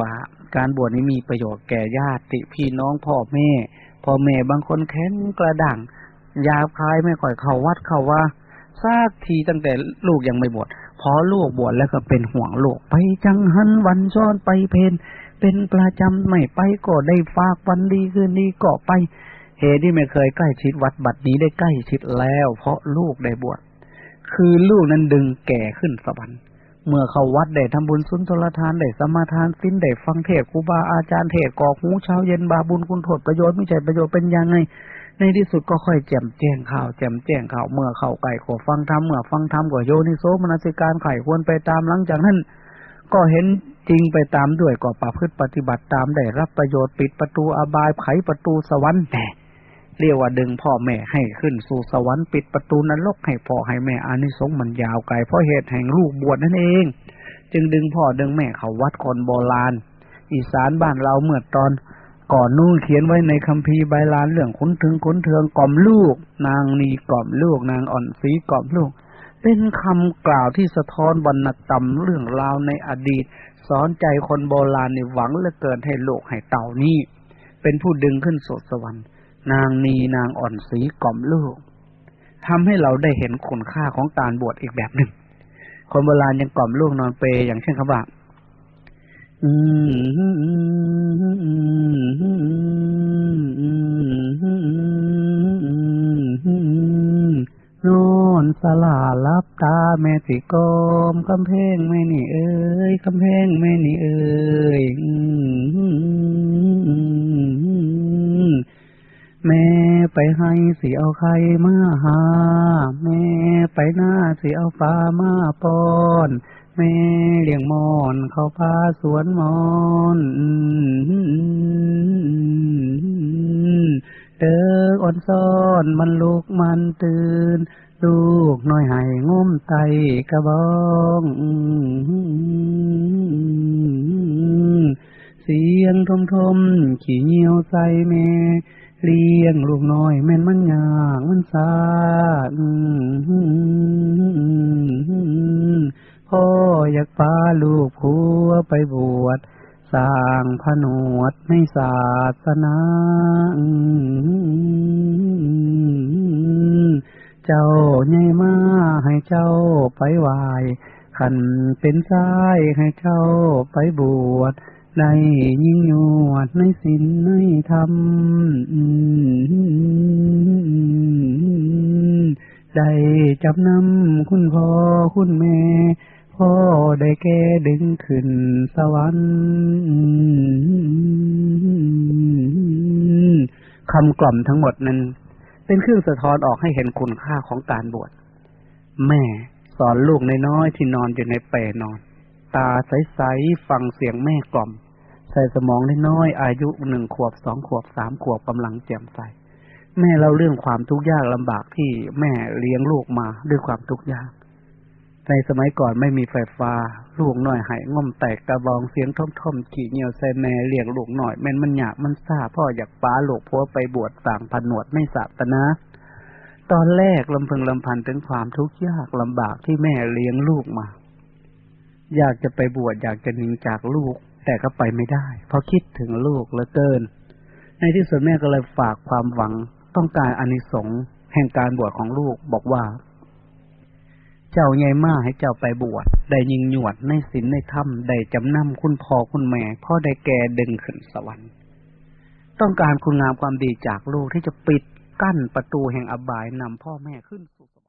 ว่าการบวชนี้มีประโยชน์แก่ญาติพี่น้องพ่อแม่ พ่อแม่บางคนแข็งกระด่างยาคายไม่ค่อยเข้าวัดเข้าว่าซากทีตั้งแต่ลูกยังไม่บวชพอลูกบวชแล้วก็เป็นห่วงลูกไปจังหันวันซ้อนไปเพนเป็นประจำไม่ไปก็ได้ฝากวันดีคืนดีก็ไปเหตุที่ไม่เคยใกล้ชิดวัดบัดนี้ได้ใกล้ชิดแล้ว เพราะลูกได้บวชคือลูกนั้นดึงแก่ขึ้นสวรรค์ เมื่อเขาวัดได้ทำบุญสุนทรทานได้สมาทานสิ้นได้ฟังเทศครูบาอาจารย์เทศกอกหูเช้าเย็นบาบุญคุณโทษประโยชน์ไม่ใช่ประโยชน์เป็นยังไง ในที่สุดก็ค่อยแจ่มแจ้งข่าวแจ่มแจ้งข่าวเมื่อเข้าไก่ก็ฟังธรรมเมื่อฟังธรรมก็โยนิโสมนสิการไข่ควรไปตามหลังจากนั้น ก็เห็นจริงไปตามด้วยก็ประพฤติปฏิบัติตามได้รับประโยชน์ปิดประตูอบายไขประตูสวรรค์แต่ เรียกว่าดึงพ่อแม่ให้ขึ้นสู่สวรรค์ปิดประตูนรกให้พ่อให้แม่อานิสงส์มันยาวไกลเพราะเหตุแห่งลูกบวชนั่นเอง จึงดึงพ่อดึงแม่เขาวัดคนโบราณ อีสานบ้านเราเมื่อตอนก่อนนู่นเขียนไว้ในคัมภีร์ใบลานเรื่องขุนถึงขุนเทืองกล่อมลูก นางนีกล่อมลูก นางอ่อนสีกล่อมลูก เป็นคำกล่าวที่สะท้อนวรรณกรรมเรื่องราวในอดีต สอนใจคนโบราณในหวังเหลือเกินให้โลกให้เต่านี้เป็นผู้ดึงขึ้นสดสวรรค์ นางนีนางอ่อนสีกล่อมลูกทำให้เราได้เห็นคุณค่าของการบวชอีกแบบหนึ่ง คนโบราณยังกล่อมลูกนอนเปยอย่างเช่นคำว่าอืมนอนสลาลับตาแม่สิกมคำเพงแม่นี่เอ้ยคำเพงแม่นี่เอ้ย แม่ไปให้สิเอาไข่มาหา แม่ไปหน้าสิเอาปลามาป้อน แม่เลี้ยงมอนเขาพาสวนมอนเด้ออ่อนซ้อนมันลูกมันตื่น ลูกน้อยให้งมไตกระบองเสียงทมทมขี่เหี่ยวใส่แม่ เลี้ยงลูกน้อยแม่นมันยากมันซาพ่ออยากพาลูกผัวไปบวชสร้างผนวดในศาสนาเจ้าใหญ่มาให้เจ้าไปไหว ขันเป็นชายให้เจ้าไปบวชในยิ่งยวดในศีลในธรรมได้จับนำคุณพ่อคุณแม่ พ่อได้แก่ดึงขึ้นสวรรค์คำกล่อมทั้งหมดนั้น เป็นเครื่องสะท้อนออกให้เห็นคุณค่าของการบวชแม่ สอนลูกนน้อยที่นอนอยู่ในเปลนอน ตาใสๆฟังเสียงแม่กล่อม ใส่สมองน้อยอายุหนึ่งขวบสองขวบสามขวบกำลังแจ่มใสแม่เล่าเรื่องความทุกข์ยากลำบากที่แม่เลี้ยงลูกมาด้วยความทุกข์ยาก ในสมัยก่อนไม่มีไฟฟ้า ลูกหน้อยหายง่อมแตกกระบองเสียงท่อมๆขี่เหนียวใส่แม่เลี้ยงลูกหน่อยแม่นมันหยาบมันซ่าพ่ออยากป้าลูกพัวไปบวชสั่งผนวดไม่ศาสนา ตอนแรกลำพึงลำพันถึงความทุกข์ยากลำบากที่แม่เลี้ยงลูกมา อยากจะไปบวชอยากจะหนีจากลูก แต่ก็ไปไม่ได้ เพราะคิดถึงลูกเหลือเกิน ในที่สุดแม่ก็เลยฝากความหวังต้องการอนิสงส์แห่งการบวชของลูกบอกว่า เจ้าใหญ่มาให้เจ้าไปบวชได้ยิงหยวดในศีลในธรรมได้จำนำคุณพ่อคุณแม่พ่อได้แก่ดึงขึ้นสวรรค์ ต้องการคุณงามความดีจากลูกที่จะปิด กั้นประตูแห่งอบายนำพ่อแม่ขึ้นสู่